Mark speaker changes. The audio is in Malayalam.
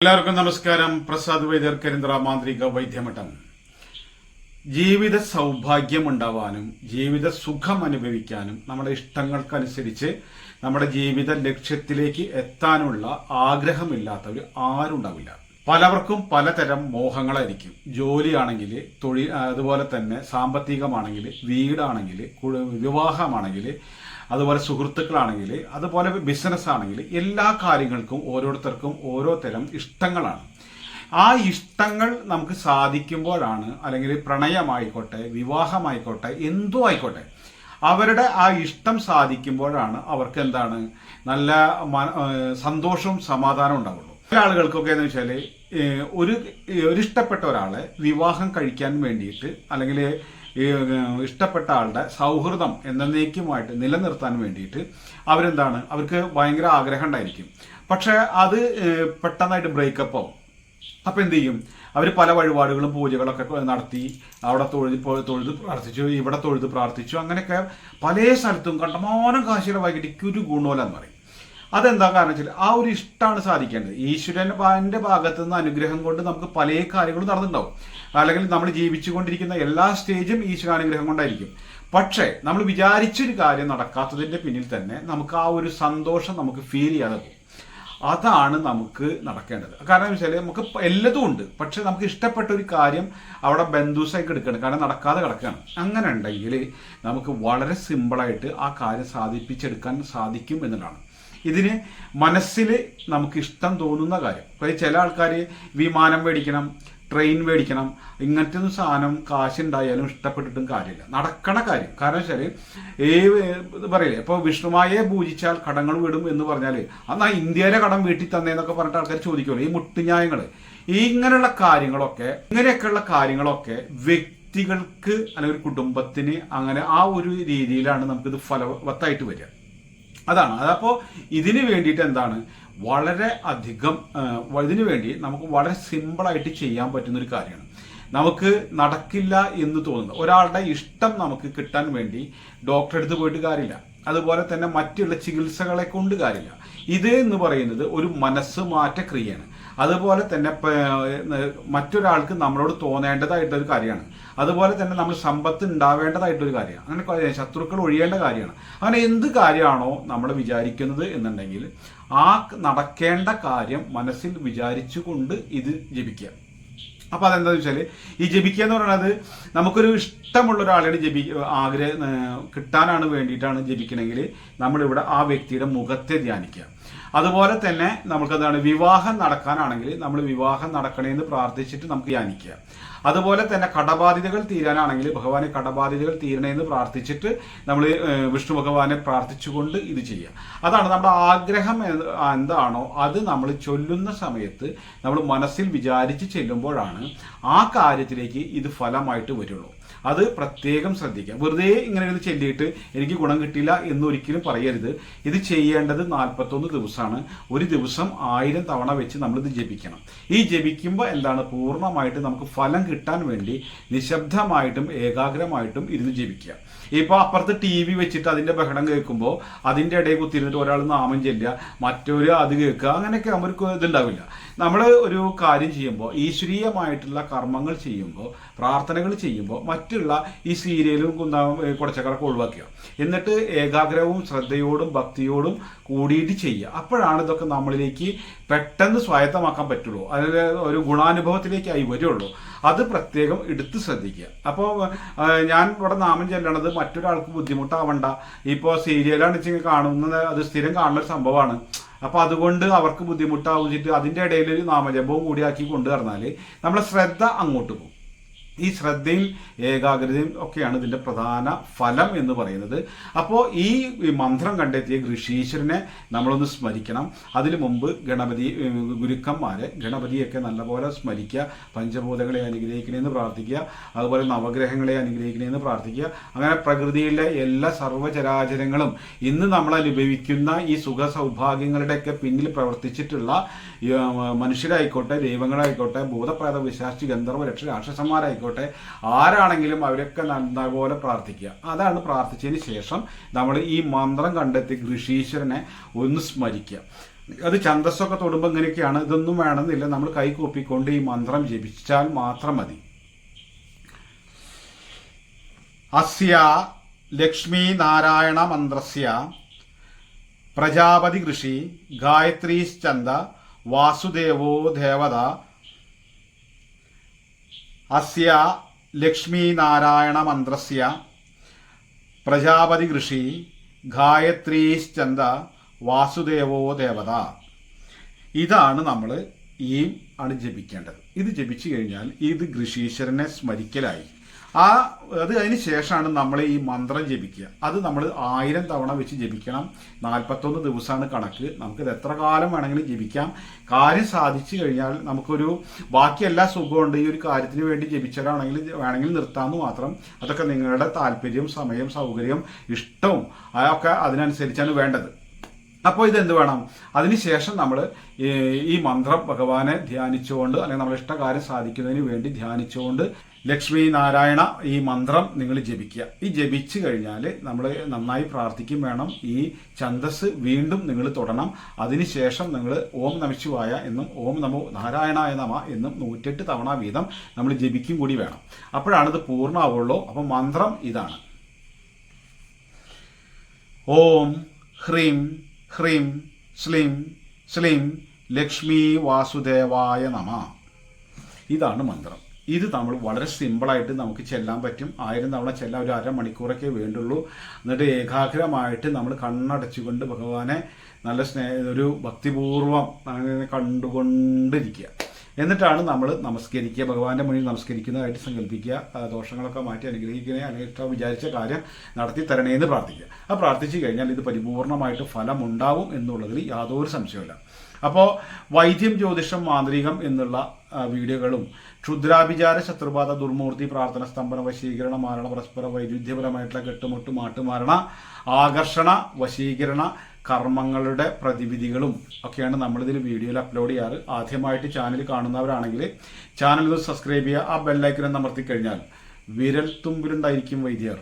Speaker 1: എല്ലാവർക്കും നമസ്കാരം. പ്രസാദ് വൈദ്യർ കരിന്ദ്ര മാന്ത്രിക വൈദ്യമഠം. ജീവിത സൗഭാഗ്യം ഉണ്ടാവാനും ജീവിത സുഖം അനുഭവിക്കാനും നമ്മുടെ ഇഷ്ടങ്ങൾക്കനുസരിച്ച് നമ്മുടെ ജീവിത ലക്ഷ്യത്തിലേക്ക് എത്താനുള്ള ആഗ്രഹമില്ലാത്തവർ ആരുണ്ടാവില്ല. പലവർക്കും പലതരം മോഹങ്ങളായിരിക്കും. ജോലിയാണെങ്കിൽ തൊഴിൽ അതുപോലെ തന്നെ സാമ്പത്തികമാണെങ്കിൽ വീടാണെങ്കിൽ വിവാഹമാണെങ്കിൽ അതുപോലെ സുഹൃത്തുക്കളാണെങ്കിൽ അതുപോലെ ബിസിനസ് ആണെങ്കിൽ എല്ലാ കാര്യങ്ങൾക്കും ഓരോരുത്തർക്കും ഓരോ തരം ഇഷ്ടങ്ങളാണ്. ആ ഇഷ്ടങ്ങൾ നമുക്ക് സാധിക്കുമ്പോഴാണ് അല്ലെങ്കിൽ പ്രണയമായിക്കോട്ടെ വിവാഹമായിക്കോട്ടെ എന്തോ ആയിക്കോട്ടെ അവരുടെ ആ ഇഷ്ടം സാധിക്കുമ്പോഴാണ് അവർക്ക് എന്താണ് നല്ല സന്തോഷവും സമാധാനവും ഉണ്ടാവുള്ളൂ. ചില ആളുകൾക്കൊക്കെ എന്ന് വെച്ചാൽ ഒരു ഒരു ഇഷ്ടപ്പെട്ട ഒരാളെ വിവാഹം കഴിക്കാൻ വേണ്ടിയിട്ട് അല്ലെങ്കിൽ ഈ, ഇഷ്ടപ്പെട്ട ആളുടെ സൗഹൃദം എന്നേക്കുമായിട്ട് നിലനിർത്താൻ വേണ്ടിയിട്ട് അവരെന്താണ് അവർക്ക് ഭയങ്കര ആഗ്രഹം ഉണ്ടായിരിക്കും. പക്ഷെ അത് പെട്ടെന്നായിട്ട് ബ്രേക്കപ്പ്. അപ്പൊ എന്ത് ചെയ്യും? അവർ പല വഴിപാടുകളും പൂജകളൊക്കെ നടത്തി അവിടെ തൊഴുതി തൊഴുത് പ്രാർത്ഥിച്ചു ഇവിടെ തൊഴുത് പ്രാർത്ഥിച്ചു അങ്ങനെയൊക്കെ പല സ്ഥലത്തും കണ്ടമാനം കാശിയുടെ വൈകിട്ട് ഒരു ഗുണമല്ല എന്ന് പറയും. അതെന്താ കാരണം വെച്ചാൽ ആ ഒരു ഇഷ്ടമാണ് സാധിക്കേണ്ടത്. ഈശ്വരന്റെ ഭാഗത്തു നിന്ന് അനുഗ്രഹം കൊണ്ട് നമുക്ക് പല കാര്യങ്ങളും നടന്നിട്ടുണ്ടാവും. അല്ലെങ്കിൽ നമ്മൾ ജീവിച്ചുകൊണ്ടിരിക്കുന്ന എല്ലാ സ്റ്റേജും ഈശ്വരാനുഗ്രഹം കൊണ്ടായിരിക്കും. പക്ഷേ നമ്മൾ വിചാരിച്ചൊരു കാര്യം നടക്കാത്തതിന്റെ പിന്നിൽ തന്നെ നമുക്ക് ആ ഒരു സന്തോഷം നമുക്ക് ഫീൽ ചെയ്യാതെ പോകും. അതാണ് നമുക്ക് നടക്കേണ്ടത്. കാരണം വെച്ചാൽ നമുക്ക് എല്ലതും ഉണ്ട്. പക്ഷെ നമുക്ക് ഇഷ്ടപ്പെട്ട ഒരു കാര്യം അവിടെ ബന്ധുസായിട്ട് എടുക്കണം. കാരണം നടക്കാതെ കിടക്കുകയാണ്. അങ്ങനെ ഉണ്ടെങ്കിൽ നമുക്ക് വളരെ സിമ്പിളായിട്ട് ആ കാര്യം സാധിപ്പിച്ചെടുക്കാൻ സാധിക്കും എന്നുള്ളതാണ്. ഇതിന് മനസ്സിൽ നമുക്ക് ഇഷ്ടം തോന്നുന്ന കാര്യം. അതായത് ചില ആൾക്കാർ വിമാനം മേടിക്കണം ട്രെയിൻ മേടിക്കണം ഇങ്ങനത്തെ ഒന്നും സാധനം കാശുണ്ടായാലും ഇഷ്ടപ്പെട്ടിട്ടും കാര്യമില്ല. നടക്കണ കാര്യം. കാരണം വെച്ചാൽ ഏ പറയില്ലേ? ഇപ്പോൾ വിഷ്ണുമായെ പൂജിച്ചാൽ കടങ്ങൾ വിടും എന്ന് പറഞ്ഞാൽ അന്നാ ഇന്ത്യയിലെ കടം വീട്ടിൽ തന്നേന്നൊക്കെ പറഞ്ഞിട്ട് ആൾക്കാർ ചോദിക്കുമല്ലോ. ഈ മുട്ടുന്യായങ്ങൾ ഇങ്ങനെയുള്ള കാര്യങ്ങളൊക്കെ ഇങ്ങനെയൊക്കെയുള്ള കാര്യങ്ങളൊക്കെ വ്യക്തികൾക്ക് അല്ലെങ്കിൽ കുടുംബത്തിന് അങ്ങനെ ആ ഒരു രീതിയിലാണ് നമുക്കിത് ഫലവത്തായിട്ട് വരിക. അതാണ്. അതപ്പോൾ ഇതിന് വേണ്ടിയിട്ട് എന്താണ്? വളരെ അധികം ഇതിനു വേണ്ടി നമുക്ക് വളരെ സിമ്പിളായിട്ട് ചെയ്യാൻ പറ്റുന്ന ഒരു കാര്യമാണ്. നമുക്ക് നടക്കില്ല എന്ന് തോന്നുന്നു ഒരാളുടെ ഇഷ്ടം നമുക്ക് കിട്ടാൻ വേണ്ടി ഡോക്ടറെ അടുത്ത് പോയിട്ട് കാര്യമില്ല. അതുപോലെ തന്നെ മറ്റുള്ള ചികിത്സകളെ കൊണ്ട് കാര്യമില്ല. ഇത് എന്ന് പറയുന്നത് ഒരു മനസ്സ് മാറ്റ ക്രിയയാണ്. അതുപോലെ തന്നെ മറ്റൊരാൾക്ക് നമ്മളോട് തോന്നേണ്ടതായിട്ടൊരു കാര്യമാണ്. അതുപോലെ തന്നെ നമ്മൾ സമ്പത്ത് ഉണ്ടാവേണ്ടതായിട്ടൊരു കാര്യമാണ്. അങ്ങനെ ശത്രുക്കൾ ഒഴിയേണ്ട കാര്യമാണ്. അങ്ങനെ എന്ത് കാര്യമാണോ നമ്മൾ വിചാരിക്കുന്നത് എന്നുണ്ടെങ്കിൽ ആ നടക്കേണ്ട കാര്യം മനസ്സിൽ വിചാരിച്ചുകൊണ്ട് ഇത് ജപിക്കുക. അപ്പോൾ അതെന്താ വെച്ചാൽ ഈ ജപിക്കുക എന്ന് പറയുന്നത് നമുക്കൊരു ഇഷ്ടമുള്ള ഒരാളോട് ജപി ആഗ്രഹം കിട്ടാനാണ് വേണ്ടിയിട്ടാണ് ജപിക്കണമെങ്കിൽ നമ്മളിവിടെ ആ വ്യക്തിയുടെ മുഖത്തെ ധ്യാനിക്കുക. അതുപോലെ തന്നെ നമുക്കെന്താണ് വിവാഹം നടക്കാനാണെങ്കിൽ നമ്മൾ വിവാഹം നടക്കണേന്ന് പ്രാർത്ഥിച്ചിട്ട് നമുക്ക് ധ്യാനിക്കുക. അതുപോലെ തന്നെ കടബാധിതകൾ തീരാനാണെങ്കിൽ ഭഗവാനെ കടബാധിതകൾ തീരണേന്ന് പ്രാർത്ഥിച്ചിട്ട് നമ്മൾ വിഷ്ണു ഭഗവാനെ പ്രാർത്ഥിച്ചുകൊണ്ട് ഇത് ചെയ്യുക. അതാണ് നമ്മുടെ ആഗ്രഹം എന്താണോ അത് നമ്മൾ ചൊല്ലുന്ന സമയത്ത് നമ്മൾ മനസ്സിൽ വിചാരിച്ച് ചെല്ലുമ്പോഴാണ് ആ കാര്യത്തിലേക്ക് ഇത് ഫലമായിട്ട് വരുള്ളൂ. അത് പ്രത്യേകം ശ്രദ്ധിക്കുക വെറുതെ ഇങ്ങനെ ഇത് ചെല്ലിയിട്ട് എനിക്ക് ഗുണം കിട്ടില്ല എന്നൊരിക്കലും പറയരുത്. ഇത് ചെയ്യേണ്ടത് നാൽപ്പത്തൊന്ന് ദിവസമാണ്. ഒരു ദിവസം ആയിരം തവണ വെച്ച് നമ്മളിത് ജപിക്കണം. ഈ ജപിക്കുമ്പോൾ എന്താണ്? പൂർണമായിട്ട് നമുക്ക് ഫലം കിട്ടാൻ വേണ്ടി നിശബ്ദമായിട്ടും ഏകാഗ്രമായിട്ടും ഇരുന്ന് ജപിക്കുക. ഇപ്പോൾ അപ്പുറത്ത് ടി വി വെച്ചിട്ട് അതിന്റെ ബഹളം കേൾക്കുമ്പോൾ അതിന്റെ ഇടയിൽ കുത്തിരുന്നിട്ട് ഒരാൾ നാമം ചെല്ലുക മറ്റൊരു അത് കേൾക്കുക അങ്ങനെയൊക്കെ നമുക്ക് ഇതുണ്ടാവില്ല നമ്മൾ ഒരു കാര്യം ചെയ്യുമ്പോൾ ഈശ്വരീയമായിട്ടുള്ള കർമ്മങ്ങൾ ചെയ്യുമ്പോൾ പ്രാർത്ഥനകൾ ചെയ്യുമ്പോൾ മറ്റുള്ള ഈ സീരിയലും കുടച്ചക്കറൊക്കെ ഒഴിവാക്കുക. എന്നിട്ട് ഏകാഗ്രവും ശ്രദ്ധയോടും ഭക്തിയോടും കൂടിയിട്ട് ചെയ്യുക. അപ്പോഴാണ് ഇതൊക്കെ നമ്മളിലേക്ക് പെട്ടെന്ന് സ്വായത്തമാക്കാൻ പറ്റുള്ളൂ. അതിൽ ഒരു ഗുണാനുഭവത്തിലേക്കായി വരുള്ളൂ. അത് പ്രത്യേകം എടുത്ത് ശ്രദ്ധിക്കുക. അപ്പോൾ ഞാൻ ഇവിടെ നാമം ചെല്ലണത് മറ്റൊരാൾക്ക് ബുദ്ധിമുട്ടാവണ്ട. ഇപ്പോൾ സീരിയലാണ് വെച്ചെങ്കിൽ കാണുന്നത് അത് സ്ഥിരം കാണുന്ന ഒരു സംഭവമാണ്. അപ്പോൾ അതുകൊണ്ട് അവർക്ക് ബുദ്ധിമുട്ടാവുന്നിട്ട് അതിന്റെ ഇടയിൽ ഒരു നാമജപവും കൂടിയാക്കി കൊണ്ടു നടന്നാൽ നമ്മളെ ശ്രദ്ധ അങ്ങോട്ട് പോകും. ഈ ശ്രദ്ധയും ഏകാഗ്രതയും ഒക്കെയാണ് ഇതിന്റെ പ്രധാന ഫലം എന്ന് പറയുന്നത്. അപ്പോൾ ഈ മന്ത്രം കണ്ടെത്തിയ ഋഷീശ്വരനെ നമ്മളൊന്ന് സ്മരിക്കണം. അതിനു മുമ്പ് ഗണപതി ഗുരുക്കന്മാരെ ഗണപതിയൊക്കെ നല്ലപോലെ സ്മരിക്കുക. പഞ്ചഭൂതങ്ങളെ അനുഗ്രഹിക്കണമെന്ന് പ്രാർത്ഥിക്കുക. അതുപോലെ നവഗ്രഹങ്ങളെ അനുഗ്രഹിക്കണമെന്ന് പ്രാർത്ഥിക്കുക. അങ്ങനെ പ്രകൃതിയിലെ എല്ലാ സർവചരാചരങ്ങളും ഇന്ന് നമ്മൾ അനുഭവിക്കുന്ന ഈ സുഖ സൗഭാഗ്യങ്ങളുടെയൊക്കെ പിന്നിൽ പ്രവർത്തിച്ചിട്ടുള്ള മനുഷ്യരായിക്കോട്ടെ ദൈവങ്ങളായിക്കോട്ടെ ഭൂതപ്രേത വിശാസ്തി ഗന്ധർവ രക്ഷ രാക്ഷസന്മാരായിക്കോട്ടെ ആരാണെങ്കിലും അവരൊക്കെ നല്ലപോലെ പ്രാർത്ഥിക്കുക. അതാണ് പ്രാർത്ഥിച്ചതിന് ശേഷം നമ്മൾ ഈ മന്ത്രം കണ്ടെത്തി ഋഷീശ്വരനെ ഒന്ന് സ്മരിക്കുക. അത് ഛന്തസ്സൊക്കെ തൊടുമ്പോൾ ഇങ്ങനെയൊക്കെയാണ്. ഇതൊന്നും വേണമെന്നില്ല. നമ്മൾ കൈ കൂപ്പിക്കൊണ്ട് ഈ മന്ത്രം ജപിച്ചാൽ മാത്രം മതി. അസ്യ ലക്ഷ്മി നാരായണ മന്ത്രസ്യ പ്രജാപതി ഋഷി ഗായത്രീശ്ചന്ദ വാസുദേവോ ദേവത അസ്യ ലക്ഷ്മി നാരായണ മന്ത്രസ്യ. പ്രജാപതി ഋഷി ഗായത്രീശ്ചന്ദ വാസുദേവോ ദേവത. ഇതാണ് നമ്മൾ ഈ ആണ് ജപിക്കേണ്ടത്. ഇത് ജപിച്ചു കഴിഞ്ഞാൽ ഇത് ഋഷീശ്വരനെ സ്മരിക്കലായി ആ അത് അതിന് ശേഷമാണ് നമ്മൾ ഈ മന്ത്രം ജപിക്കുക. അത് നമ്മൾ ആയിരം തവണ വെച്ച് ജപിക്കണം. നാൽപ്പത്തൊന്ന് ദിവസമാണ് കണക്ക്. നമുക്കിത് എത്ര കാലം വേണമെങ്കിലും ജപിക്കാം. കാര്യം സാധിച്ചു കഴിഞ്ഞാൽ നമുക്കൊരു ബാക്കി എല്ലാ സുഖമുണ്ട്. ഈ ഒരു കാര്യത്തിന് വേണ്ടി ജപിച്ചവരാണെങ്കിൽ വേണമെങ്കിൽ നിർത്താമെന്ന് മാത്രം. അതൊക്കെ നിങ്ങളുടെ താല്പര്യം സമയം സൗകര്യം ഇഷ്ടവും അതൊക്കെ അതിനനുസരിച്ചാണ് വേണ്ടത്. അപ്പോൾ ഇതെന്ത് വേണം? അതിനുശേഷം നമ്മൾ ഈ മന്ത്രം ഭഗവാനെ ധ്യാനിച്ചുകൊണ്ട് അല്ലെങ്കിൽ നമ്മൾ ഇഷ്ടകാര്യം സാധിക്കുന്നതിന് വേണ്ടി ധ്യാനിച്ചുകൊണ്ട് ലക്ഷ്മി നാരായണ ഈ മന്ത്രം നിങ്ങൾ ജപിക്കുക. ഈ ജപിച്ചു കഴിഞ്ഞാൽ നമ്മൾ നന്നായി പ്രാർത്ഥിക്കും വേണം. ഈ ഛന്തസ് വീണ്ടും നിങ്ങൾ തൊടണം. അതിനുശേഷം നിങ്ങൾ ഓം നമശിവായ എന്നും ഓം നമോ നാരായണായ നമ എന്നും നൂറ്റെട്ട് തവണ വീതം നമ്മൾ ജപിക്കും കൂടി വേണം. അപ്പോഴാണ് ഇത് പൂർണമാവുള്ളൂ അപ്പം മന്ത്രം ഇതാണ്. ഓം ഹ്രീം ഹ്രീം ശ്ലീം ശ്ലീം ലക്ഷ്മി വാസുദേവായ നമ. ഇതാണ് മന്ത്രം. ഇത് നമ്മൾ വളരെ സിമ്പിളായിട്ട് നമുക്ക് ചെല്ലാൻ പറ്റും. ആയിരം തവണ ചെല്ലാൻ ഒരു അരമണിക്കൂറൊക്കെ വേണ്ടുള്ളൂ. എന്നിട്ട് ഏകാഗ്രമായിട്ട് നമ്മൾ കണ്ണടച്ചുകൊണ്ട് ഭഗവാനെ നല്ല സ്നേഹ ഒരു ഭക്തിപൂർവം അങ്ങനെ കണ്ടുകൊണ്ടിരിക്കുക. എന്നിട്ടാണ് നമ്മൾ നമസ്കരിക്കുക ഭഗവാന്റെ മുന്നിൽ നമസ്കരിക്കുന്നതായിട്ട് സങ്കല്പിക്കുക ദോഷങ്ങളൊക്കെ മാറ്റി അനുഗ്രഹിക്കണേ അല്ലെങ്കിൽ ഇഷ്ടം വിചാരിച്ച കാര്യം നടത്തി തരണേ എന്ന് പ്രാർത്ഥിക്കുക. ആ പ്രാർത്ഥിച്ചു കഴിഞ്ഞാൽ ഇത് പരിപൂർണമായിട്ട് ഫലമുണ്ടാവും എന്നുള്ളതിൽ യാതൊരു സംശയമില്ല അപ്പോൾ വൈദ്യം ജ്യോതിഷം മാന്ത്രികം എന്നുള്ള വീഡിയോകളും ക്ഷുദ്രാഭിചാര ശത്രുബാധ ദുർമൂർത്തി പ്രാർത്ഥന സ്തംഭന വശീകരണ മാരണ പരസ്പര വൈരുദ്ധ്യപരമായിട്ടുള്ള കെട്ടുമുട്ട് മാട്ടുമാരണ ആകർഷണ വശീകരണ കർമ്മങ്ങളുടെ പ്രതിവിധികളും ഒക്കെയാണ് നമ്മളിതിൽ വീഡിയോയിൽ അപ്ലോഡ് ചെയ്യാറ്. ആദ്യമായിട്ട് ചാനൽ കാണുന്നവരാണെങ്കിൽ ചാനൽ സബ്സ്ക്രൈബ് ചെയ്യുക ആ ബെല്ലൈക്കൻ അമർത്തി കഴിഞ്ഞാൽ വിരൽ തുമ്പിലുണ്ടായിരിക്കും വൈദ്യർ.